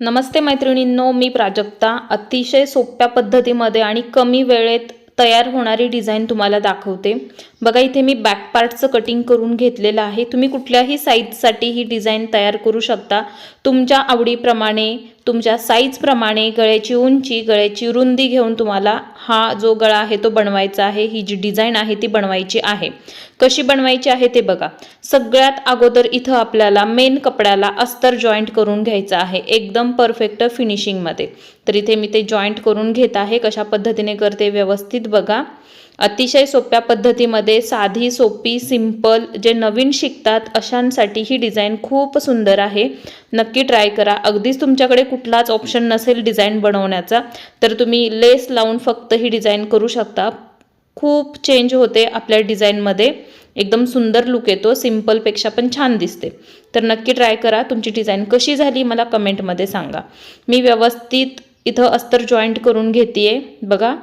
नमस्ते मैत्रिणींनो मी प्राजक्ता. अतिशय सोप्या पद्धतीमध्ये आणि कमी वेळेत तयार होणारी डिझाईन तुम्हाला दाखवते. बघा इथे मी बॅक पार्टचं कटिंग करून घेतलेलं आहे. तुम्ही कुठल्याही साईजसाठी ही डिझाईन तयार करू शकता. तुमच्या आवडीप्रमाणे तुमच्या साईजप्रमाणे गळ्याची उंची गळ्याची रुंदी घेऊन तुम्हाला हा जो गळा आहे तो बनवायचा आहे. ही जी डिझाईन आहे ती बनवायची आहे. कशी बनवायची आहे ते बघा. सगळ्यात अगोदर इथं आपल्याला मेन कपड्याला अस्तर जॉईंट करून घ्यायचं आहे. एकदम परफेक्ट फिनिशिंगमध्ये तर इथे मी ते जॉईंट करून घेत आहे. कशा पद्धतीने करते व्यवस्थित बघा. अतिशय सोप्या पद्धतीमध्ये साधी सोपी सिंपल जे नवीन शिकतात अशांसाठी ही डिझाईन खूप सुंदर आहे. नक्की ट्राय करा. अगदीच तुमच्याकडे कुठलाच ऑप्शन नसेल डिझाईन बनवण्याचा तर तुम्ही लेस लावून फक्त ही डिझाईन करू शकता. खूप चेंज होते आपल्या डिझाईनमध्ये एकदम सुंदर लुक येतो सिम्पलपेक्षा पण छान दिसते. तर नक्की ट्राय करा. तुमची डिझाईन कशी झाली मला कमेंटमध्ये सांगा. मी व्यवस्थित इथं अस्तर जॉईंट करून घेते बघा.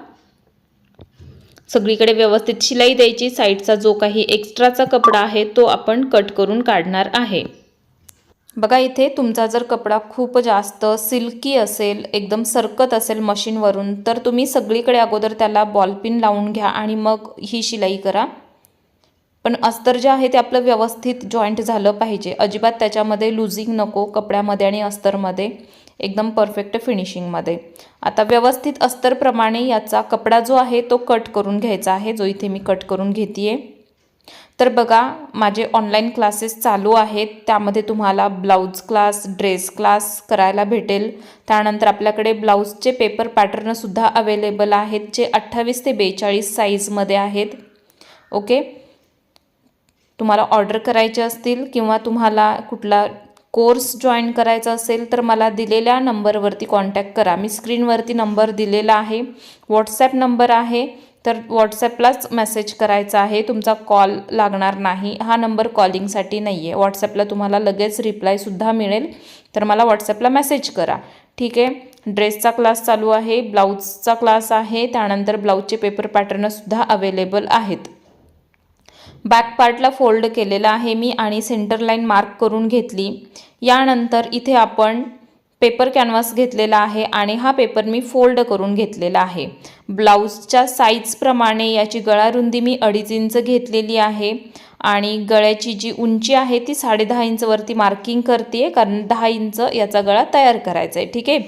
सगळीकडे व्यवस्थित शिलाई द्यायची. साईडचा जो काही एक्स्ट्राचा कपडा आहे तो आपण कट करून काढणार आहे. बघा इथे तुमचा जर कपडा खूप जास्त सिल्की असेल एकदम सरकत असेल मशीनवरून तर तुम्ही सगळीकडे अगोदर त्याला बॉलपिन लावून घ्या आणि मग ही शिलाई करा. पण अस्तर जे आहे ते आपलं व्यवस्थित जॉईंट झालं पाहिजे. अजिबात त्याच्यामध्ये लुझिंग नको कपड्यामध्ये आणि अस्तरमध्ये एकदम परफेक्ट फिनिशिंगमध्ये आता व्यवस्थित अस्तरप्रमाणे याचा कपडा जो आहे तो कट करून घ्यायचा आहे जो इथे मी कट करून घेते तर बघा माझे ऑनलाईन क्लासेस चालू आहेत. त्यामध्ये तुम्हाला ब्लाऊज क्लास ड्रेस क्लास करायला भेटेल. त्यानंतर आपल्याकडे ब्लाऊजचे पेपर पॅटर्नसुद्धा अवेलेबल आहेत जे अठ्ठावीस ते बेचाळीस साईजमध्ये आहेत. ओके तुम्हाला ऑर्डर करायचे असतील किंवा तुम्हाला कुठला कोर्स जॉईन करायचा असेल तर मला दिलेल्या नंबरवरती कॉन्टॅक्ट करा. मी स्क्रीनवरती नंबर दिलेला आहे. व्हॉट्सॲप नंबर आहे. तर व्हॉट्सॲपलाच मेसेज करायचा आहे. तुमचा कॉल लागणार नाही. हा नंबर कॉलिंगसाठी नाही आहे व्हॉट्सॲपला तुम्हाला लगेच रिप्लायसुद्धा मिळेल. तर मला व्हॉट्सॲपला मेसेज करा. ठीक आहे? ड्रेसचा क्लास चालू आहे. ब्लाऊजचा क्लास आहे. त्यानंतर ब्लाऊजचे पेपर पॅटर्नसुद्धा अवेलेबल आहेत. बॅक पार्टला फोल्ड केलेला आहे मी आणि सेंटर लाईन मार्क करून घेतली. यानंतर इथे आपण पेपर कॅनव्हास घेतलेला आहे आणि हा पेपर मी फोल्ड करून घेतलेला आहे. ब्लाऊजच्या साईजप्रमाणे याची गळारुंदी मी अडीच इंच घेतलेली आहे आणि गळ्याची जी उंची आहे ती साडेदहा इंचवरती मार्किंग करते आहे कारण दहा इंच याचा गळा तयार करायचा आहे ठीक आहे?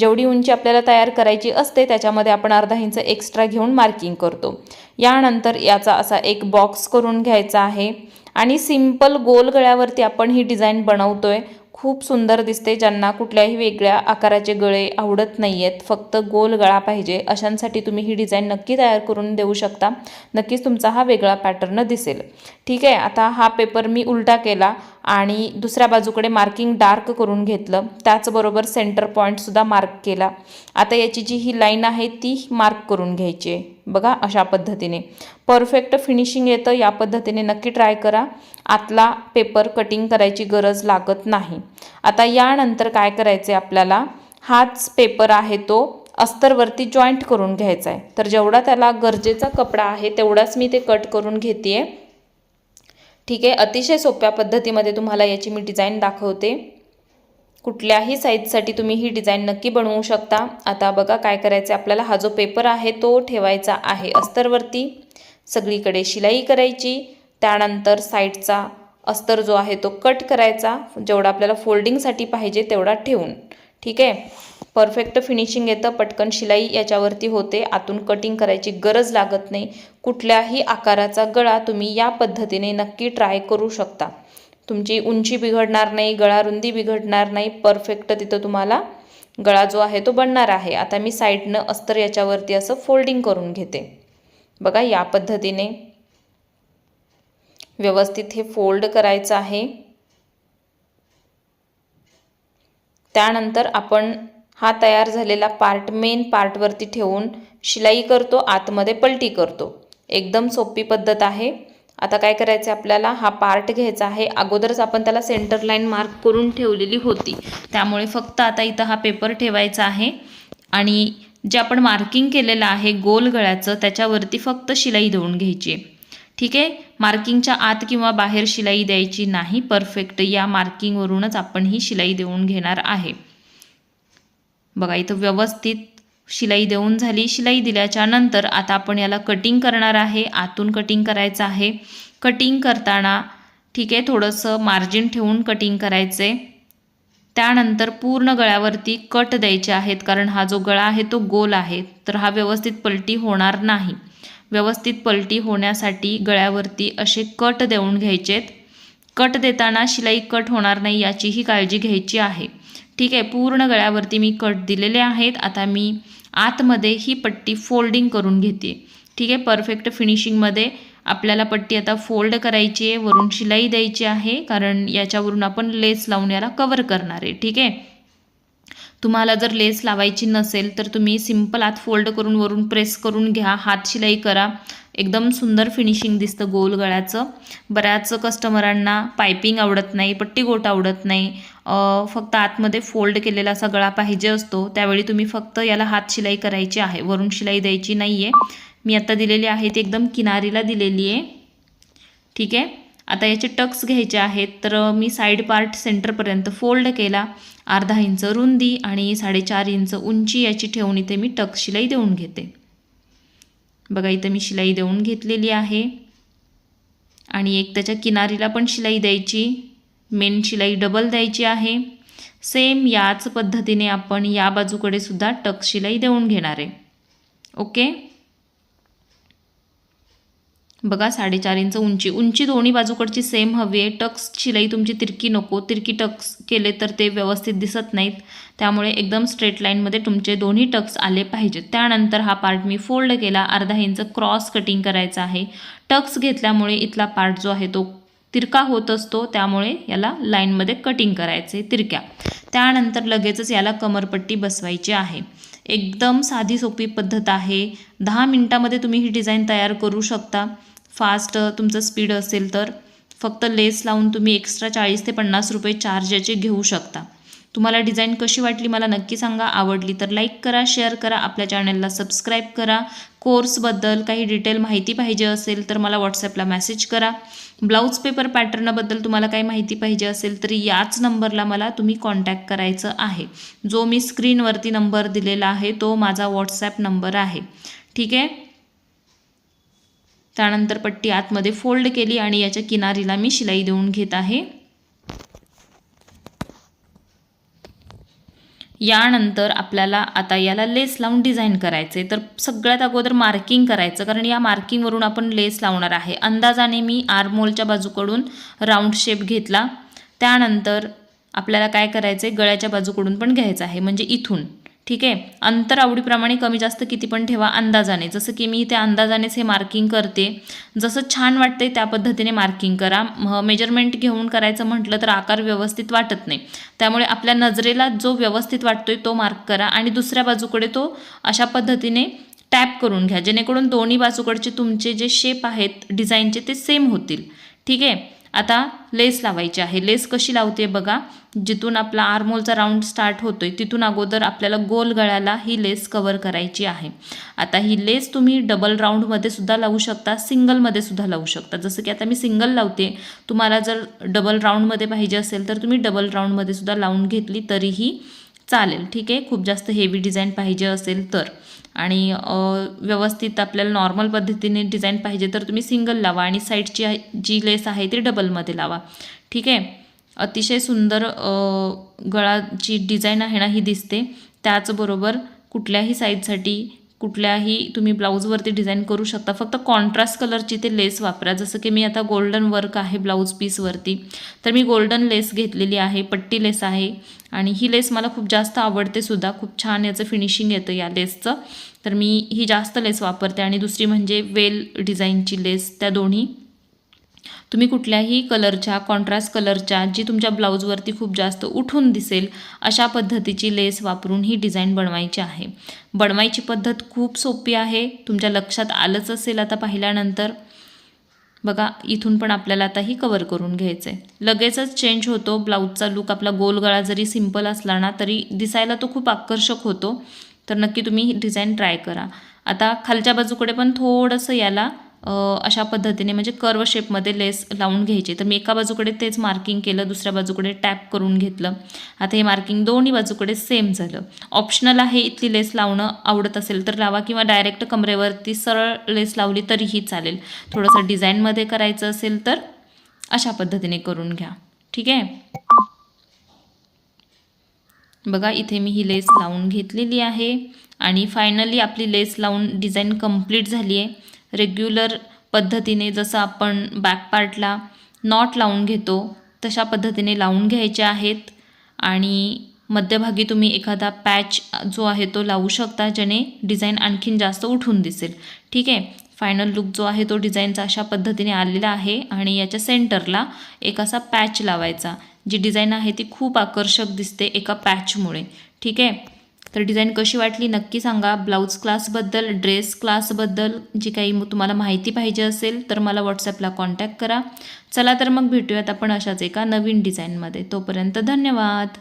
जेवढी उंची आपल्याला तयार करायची असते त्याच्यामध्ये आपण अर्धा इंच एक्स्ट्रा घेऊन मार्किंग करतो. यानंतर याचा असा एक बॉक्स करून घ्यायचा आहे आणि सिंपल गोल गळ्यावरती आपण ही डिझाईन बनवतो आहे खूप सुंदर दिसते ज्यांना कुठल्याही वेगळ्या आकाराचे गळे आवडत नाही आहेत फक्त गोल गळा पाहिजे. अशांसाठी तुम्ही ही डिझाईन नक्की तयार करून देऊ शकता. नक्कीच तुमचा हा वेगळा पॅटर्न दिसेल. ठीक आहे आता हा पेपर मी उलटा केला आणि दुसऱ्या बाजूकडे मार्किंग डार्क करून घेतलं. त्याचबरोबर सेंटर पॉईंटसुद्धा मार्क केला. आता याची जी ही लाईन आहे ती मार्क करून घ्यायची आहे. बघा अशा पद्धतीने. परफेक्ट फिनिशिंग येतं या पद्धतीने नक्की ट्राय करा. आतला पेपर कटिंग करायची गरज लागत नाही. आता यानंतर काय करायचे आपल्याला? हाच पेपर आहे तो अस्तरवरती जॉईंट करून घ्यायचा आहे तर जेवढा त्याला गरजेचा कपडा आहे तेवढाच मी ते कट करून घेते ठीक? आहे अतिशय सोप्या पद्धतीमध्ये तुम्हाला याची मी डिझाईन दाखवते. कुठल्याही साईजसाठी तुम्ही ही डिझाईन नक्की बनवू शकता. आता बघा काय करायचं आपल्याला. हा जो पेपर आहे तो ठेवायचा आहे अस्तरवरती. सगळीकडे शिलाई करायची. त्यानंतर साईडचा अस्तर जो आहे तो कट करायचा. जेवढा आपल्याला फोल्डिंगसाठी पाहिजे तेवढा ठेवून. ठीक आहे? परफेक्ट फिनिशिंग येतं. पटकन शिलाई याच्यावरती होते. आतून कटिंग करायची गरज लागत नाही. कुठल्याही आकाराचा गळा तुम्ही या पद्धतीने नक्की ट्राय करू शकता. तुमची उंची बिघडणार नाही गळा रुंदी बिघडणार नाही. परफेक्ट तिथं तुम्हाला गळा जो आहे तो बनणार आहे. आता मी साईडनं अस्तर याच्यावरती असं फोल्डिंग करून घेते. बघा या पद्धतीने व्यवस्थित हे फोल्ड करायचं आहे. त्यानंतर आपण हा तयार झालेला पार्ट मेन पार्टवरती ठेवून शिलाई करतो आतमध्ये पलटी करतो. एकदम सोपी पद्धत आहे. आता काय करायचं आपल्याला? हा पार्ट घ्यायचा आहे. अगोदरच आपण त्याला सेंटर लाईन मार्क करून ठेवलेली होती. त्यामुळे फक्त आता इथं हा पेपर ठेवायचा आहे. आणि जे आपण मार्किंग केलेलं आहे गोल गळ्याचं त्याच्यावरती फक्त शिलाई देऊन घ्यायची आहे. ठीक आहे? मार्किंगच्या आत किंवा बाहेर शिलाई द्यायची नाही परफेक्ट या मार्किंगवरूनच आपण ही शिलाई देऊन घेणार आहे. बघा इथं व्यवस्थित शिलाई देऊन झाली. शिलाई दिल्याच्या नंतर आता आपण याला कटिंग करणार आहे. आतून कटिंग करायचं आहे. कटिंग करताना ठीक आहे थोडंसं मार्जिन ठेवून कटिंग करायचे त्यानंतर पूर्ण गळ्यावरती कट द्यायचे आहेत कारण हा जो गळा आहे तो गोल आहे. तर हा व्यवस्थित पलटी होणार नाही. व्यवस्थित पलटी होण्यासाठी गळ्यावरती असे कट देऊन घ्यायचेत. कट देताना शिलाई कट होणार नाही याचीही काळजी घ्यायची आहे. ठीक आहे पूर्ण गळ्यावरती मी कट दिलेले आहेत. आता मी आतमध्ये ही पट्टी फोल्डिंग करून घेते. ठीक आहे परफेक्ट फिनिशिंगमध्ये आपल्याला पट्टी आता फोल्ड करायची आहे वरून शिलाई द्यायची आहे कारण याच्यावरून आपण लेस लावून याला कवर करणार आहे ठीक आहे? तुम्हाला जर लेस लावायची नसेल तर तुम्ही सिंपल आत फोल्ड करून वरून प्रेस करून घ्या हात शिलाई करा. एकदम सुंदर फिनिशिंग दिसतं गोल गळ्याचं. बऱ्याच कस्टमरांना पायपिंग आवडत नाही पट्टी गोट आवडत नाही. फक्त आतमध्ये फोल्ड केलेला असा गळा पाहिजे असतो त्यावेळी तुम्ही फक्त याला हात शिलाई करायची आहे वरून शिलाई द्यायची नाही आहे मी आता दिलेली आहे ती एकदम किनारीला दिलेली आहे. ठीक आहे? आता याचे टक्स घ्यायचे आहेत तर मी साईड पार्ट सेंटरपर्यंत फोल्ड केला. अर्धा इंच रुंदी आणि साडेचार इंच उंची याची ठेवून इथे मी टक्स शिलाई देऊन घेते. बघा इथं मी शिलाई देऊन घेतलेली आहे. आणि एक त्याच्या किनारीला पण शिलाई द्यायची. मेन शिलाई डबल द्यायची आहे. सेम याच पद्धतीने आपण या बाजूकडे सुद्धा टक्स शिलाई देऊन घेणार आहे. ओके? बघा साडेचार इंच उंची. उंची दोन्ही बाजूकडची सेम हवी आहे. टक्स शिलाई तुमची तिरकी नको. तिरकी टक्स केले तर ते व्यवस्थित दिसत नाहीत. त्यामुळे एकदम स्ट्रेट लाईनमध्ये तुमचे दोन्ही टक्स आले पाहिजेत. त्यानंतर हा पार्ट मी फोल्ड केला. अर्धा इंच क्रॉस कटिंग करायचा आहे. टक्स घेतल्यामुळे इथला पार्ट जो आहे तो तिरका होत असतो. त्यामुळे याला लाईनमध्ये कटिंग करायचे तिरक्या. त्यानंतर लगेचच याला कमरपट्टी बसवायची आहे. एकदम साधी सोपी पद्धत आहे. दहा मिनटामध्ये तुम्ही ही डिझाईन तयार करू शकता. फास्ट तुमचं स्पीड असेल तर. फक्त लेस लावून तुम्ही एक्स्ट्रा चाळीस ते पन्नास रुपये चार्ज याचे घेऊ शकता. तुम्हाला डिझाईन कशी वाटली मला नक्की सांगा. आवडली तर लाईक करा शेअर करा. आपल्या चॅनलला सबस्क्राईब करा. कोर्सबद्दल काही डिटेल माहिती पाहिजे असेल तर मला व्हॉट्सॲपला मेसेज करा. ब्लाऊज पेपर पॅटर्नबद्दल तुम्हाला काही माहिती पाहिजे असेल तर याच नंबरला मला तुम्ही कॉन्टॅक्ट करायचं आहे. जो मी स्क्रीनवरती नंबर दिलेला आहे तो माझा व्हॉट्सॲप नंबर आहे. ठीक आहे? त्यानंतर पट्टी आतमध्ये फोल्ड केली आणि याच्या किनारीला मी शिलाई देऊन घेत आहे. यानंतर आपल्याला आता याला लेस लावून डिझाईन करायचे तर सगळ्यात अगोदर मार्किंग करायचं कारण या मार्किंगवरून आपण लेस लावणार आहे. अंदाजाने मी आरमोलच्या बाजूकडून राऊंड शेप घेतला. त्यानंतर आपल्याला काय करायचं आहे गळ्याच्या बाजूकडून पण घ्यायचं आहे. म्हणजे इथून. ठीक आहे? अंतर आवडीप्रमाणे कमी जास्त किती पण ठेवा अंदाजाने. जसं की मी इथे अंदाजानेच हे मार्किंग करते. जसं छान वाटते त्या पद्धतीने मार्किंग करा. मेजरमेंट घेऊन करायचं म्हटलं तर आकार व्यवस्थित वाटत नाही. त्यामुळे आपल्या नजरेला जो व्यवस्थित वाटतोय तो मार्क करा. आणि दुसऱ्या बाजूकडे तो अशा पद्धतीने टॅप करून घ्या. जेणेकरून दोन्ही बाजूकडचे तुमचे जे शेप आहेत डिझाईनचे ते सेम होतील. ठीक आहे? आता लेस लावायची आहे. लेस कशी लावते बघा. जिथून आपला आरमोलचा राऊंड स्टार्ट होतोय तिथून अगोदर आपल्याला गोल गळ्याला ही लेस कवर करायची आहे. आता ही लेस तुम्ही डबल राऊंडमध्ये सुद्धा लावू शकता सिंगलमध्ये सुद्धा लावू शकता. जसं की आता मी सिंगल लावते तुम्हाला जर डबल राऊंडमध्ये पाहिजे असेल तर तुम्ही डबल राऊंडमध्ये सुद्धा लावून घेतली तरीही चालेल. ठीक आहे? खूप जास्त हेवी डिझाईन पाहिजे असेल तर. आणि व्यवस्थित आपल्याला नॉर्मल पद्धतीने डिझाईन पाहिजे तर तुम्ही सिंगल लावा आणि साईडची जी लेस आहे ती डबलमध्ये लावा. ठीक आहे? अतिशय सुंदर गळाची डिझाईन आहे ना ही दिसते. त्याचबरोबर कुठल्याही साईजसाठी कुठल्याही तुम्ही ब्लाऊजवरती डिझाईन करू शकता. फक्त कॉन्ट्रास्ट कलरची ते लेस वापरा. जसं की मी आता गोल्डन वर्क आहे ब्लाऊज पीसवरती. तर मी गोल्डन लेस घेतलेली आहे पट्टी लेस आहे. आणि ही लेस मला खूप जास्त आवडते सुद्धा. खूप छान याचं फिनिशिंग येतं या लेसचं तर मी ही जास्त लेस वापरते. आणि दुसरी म्हणजे वेल डिझाईनची लेस त्या दोन्ही. तुम्ही कुठल्याही कलरच्या कॉन्ट्रास्ट कलरच्या जी तुमच्या ब्लाऊजवरती खूप जास्त उठून दिसेल अशा पद्धतीची लेस वापरून ही डिझाईन बनवायची आहे. बनवायची पद्धत खूप सोपी आहे. तुमच्या लक्षात आलंच असेल आता पाहिल्यानंतर. बघा इथून पण आपल्याला आता ही कवर करून घ्यायचं आहे लगेचच चेंज होतो. ब्लाऊजचा लुक आपला गोल गळा जरी सिंपल असला ना तरी दिसायला तो खूप आकर्षक होतो. तर नक्की तुम्ही ही डिझाईन ट्राय करा. आता खालच्या बाजूकडे पण थोडंसं याला अशा पद्धतीने म्हणजे कर्व शेपमध्ये लेस लावून घ्यायची. तर मी एका बाजूकडे तेच मार्किंग केलं दुसऱ्या बाजूकडे टॅप करून घेतलं. आता हे मार्किंग दोन्ही बाजूकडे सेम झालं. ऑप्शनल आहे इथली लेस लावणं आवडत असेल तर लावा किंवा डायरेक्ट कमरेवरती सरळ लेस लावली तरीही चालेल. थोडंसं डिझाईनमध्ये करायचं असेल तर अशा पद्धतीने करून घ्या. ठीक आहे? बघा इथे मी ही लेस लावून घेतलेली आहे. आणि फायनली आपली लेस लावून डिझाईन कंप्लीट झाली आहे. रेग्युलर पद्धतीने जसं आपण बॅक पार्टला नॉट लावून घेतो तशा पद्धतीने लावून घ्यायचे आहेत. आणि मध्यभागी तुम्ही एखादा पॅच जो आहे तो लावू शकता ज्याने डिझाईन आणखीन जास्त उठून दिसेल. ठीक आहे? फायनल लुक जो आहे तो डिझाईनचा अशा पद्धतीने आलेला आहे आणि याच्या सेंटरला एक असा पॅच लावायचा. जी डिझाईन आहे ती खूप आकर्षक दिसते एका पॅचमुळे ठीक आहे? तर डिझाईन कशी वाटली नक्की सांगा. ब्लाऊज क्लासबद्दल ड्रेस क्लासबद्दल जी काही तुम्हाला माहिती पाहिजे असेल तर मला व्हॉट्सॲपला कॉन्टॅक्ट करा. चला तर मग भेटूयात आपण अशाच एका नवीन डिझाईनमध्ये. तोपर्यंत धन्यवाद.